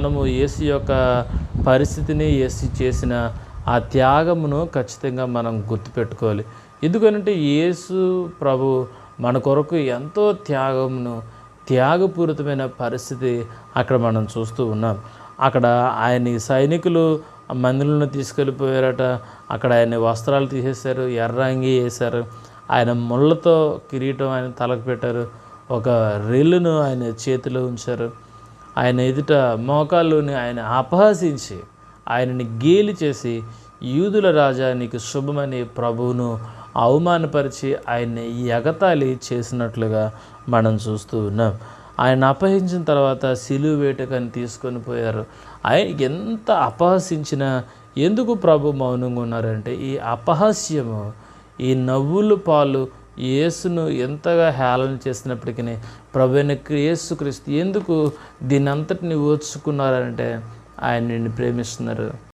మనము ఏసీ యొక్క పరిస్థితిని యేసు చేసిన ఆ త్యాగమును ఖచ్చితంగా మనం గుర్తుపెట్టుకోవాలి. ఎందుకంటే యేసు ప్రభు మన కొరకు ఎంతో త్యాగమును త్యాగపూరితమైన పరిస్థితి అక్కడ మనం చూస్తూ ఉన్నాం. అక్కడ ఆయన సైనికులు మందులను తీసుకెళ్ళిపోయారట. అక్కడ ఆయన వస్త్రాలు తీసేశారు ఎర్రంగి వేశారు. ఆయన ముళ్ళతో కిరీటం ఆయన తలకు పెట్టారు. ఒక రెల్లును ఆయన చేతిలో ఉంచారు. ఆయన ఎదుట మోకాల్లోని ఆయన అపహసించి ఆయనని గేలి చేసి యూదుల రాజా నీకు శుభమని ప్రభువును అవమానపరిచి ఆయన్ని ఎగతాళి చేసినట్లుగా మనం చూస్తూ ఉన్నాం. ఆయన అపహరించిన తర్వాత సిలువ వేటకని తీసుకొని పోయారు. ఆయన ఎంత అపహసించినా ఎందుకు ప్రభు మౌనంగా ఉన్నారంటే ఈ అపహాస్యము ఈ నవ్వులు పాలు యేసును ఎంతగా హేళన చేసినప్పటికీ ప్రభుని యేసుక్రీస్తు ఎందుకు దీని అంతటిని ఓర్చుకున్నారంటే ఆయన నిన్ను ప్రేమిస్తున్నారు.